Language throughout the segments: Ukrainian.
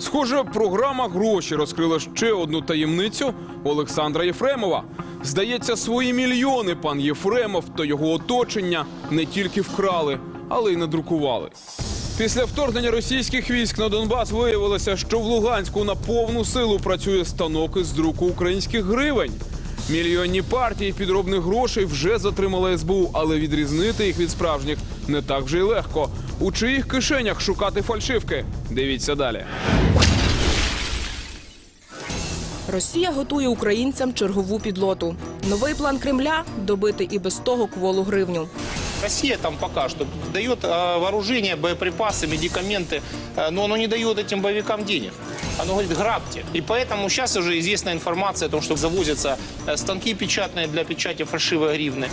Схоже, програма гроші розкрила ще одну таємницю Олександра Єфремова. Здається, свої мільйони пан Єфремов та його оточення не тільки вкрали, але й надрукували. Після вторгнення російських військ на Донбас виявилося, що в Луганську на повну силу працює станок із друку українських гривень. Мільйонні партії підробних грошей вже затримала СБУ, але відрізнити їх від справжніх не так вже й легко. У чиїх кишенях шукати фальшивки? Дивіться далі. Росія готує українцям чергову підлоту. Новий план Кремля добити і без того кволу гривню. Россия там пока что дает э, вооружение, боеприпасы, медикаменты, э, но оно не дает этим боевикам денег. Оно говорит, грабьте. И поэтому сейчас уже известна информация о том, что завозятся э, станки печатные для печати фальшивой гривны.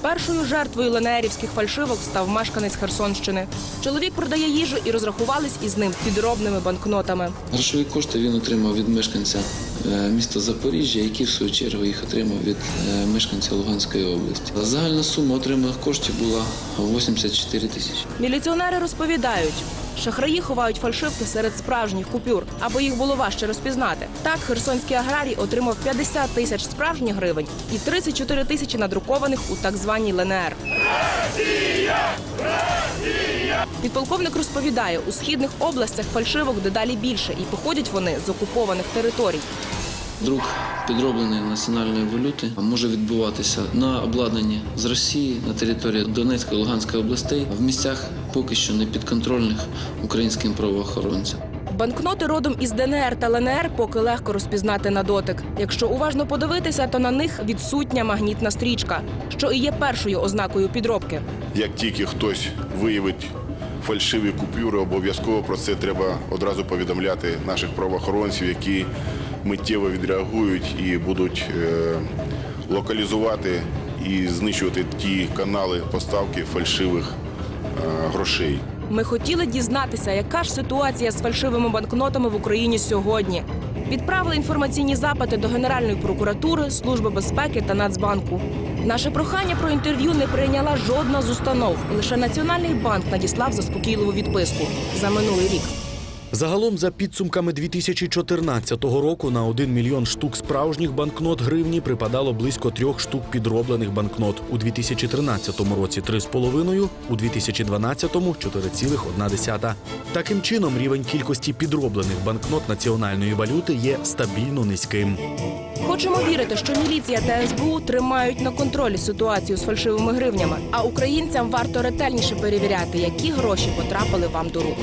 Першою жертвою ленерівських фальшивок став мешканець Херсонщини. Чоловік продає їжу і розрахувались із ним підробними банкнотами. Грошові кошти він отримав від мешканця е, міста Запоріжжя, який в свою чергу їх отримав від е, мешканця Луганської області. Загальна сума отриманих коштів була 84 тисячі. Міліціонери розповідають, шахраї ховають фальшивки серед справжніх купюр, аби їх було важче розпізнати. Так, херсонський аграрій отримав 50 тисяч справжніх гривень і 34 тисячі надрукованих у так званій ЛНР. Підполковник розповідає, у східних областях фальшивок дедалі більше, і походять вони з окупованих територій. Друк підробленої національної валюти може відбуватися на обладнанні з Росії на території Донецької та Луганської областей в місцях поки що не підконтрольних українським правоохоронцям. Банкноти родом із ДНР та ЛНР поки легко розпізнати на дотик. Якщо уважно подивитися, то на них відсутня магнітна стрічка, що і є першою ознакою підробки. Як тільки хтось виявить фальшиві купюри, обов'язково про це треба одразу повідомляти наших правоохоронців, які миттєво відреагують і будуть е, локалізувати і знищувати ті канали поставки фальшивих е, грошей. Ми хотіли дізнатися, яка ж ситуація з фальшивими банкнотами в Україні сьогодні. Відправили інформаційні запити до Генеральної прокуратури, Служби безпеки та Нацбанку. Наше прохання про інтерв'ю не прийняла жодна з установ. Лише Національний банк надіслав заспокійливу відписку за минулий рік. Загалом, за підсумками 2014 року, на 1 мільйон штук справжніх банкнот гривні припадало близько трьох штук підроблених банкнот. У 2013 році 3,5, у 2012 – 4,1. Таким чином, рівень кількості підроблених банкнот національної валюти є стабільно низьким. Хочемо вірити, що міліція та СБУ тримають на контролі ситуацію з фальшивими гривнями. А українцям варто ретельніше перевіряти, які гроші потрапили вам до рук.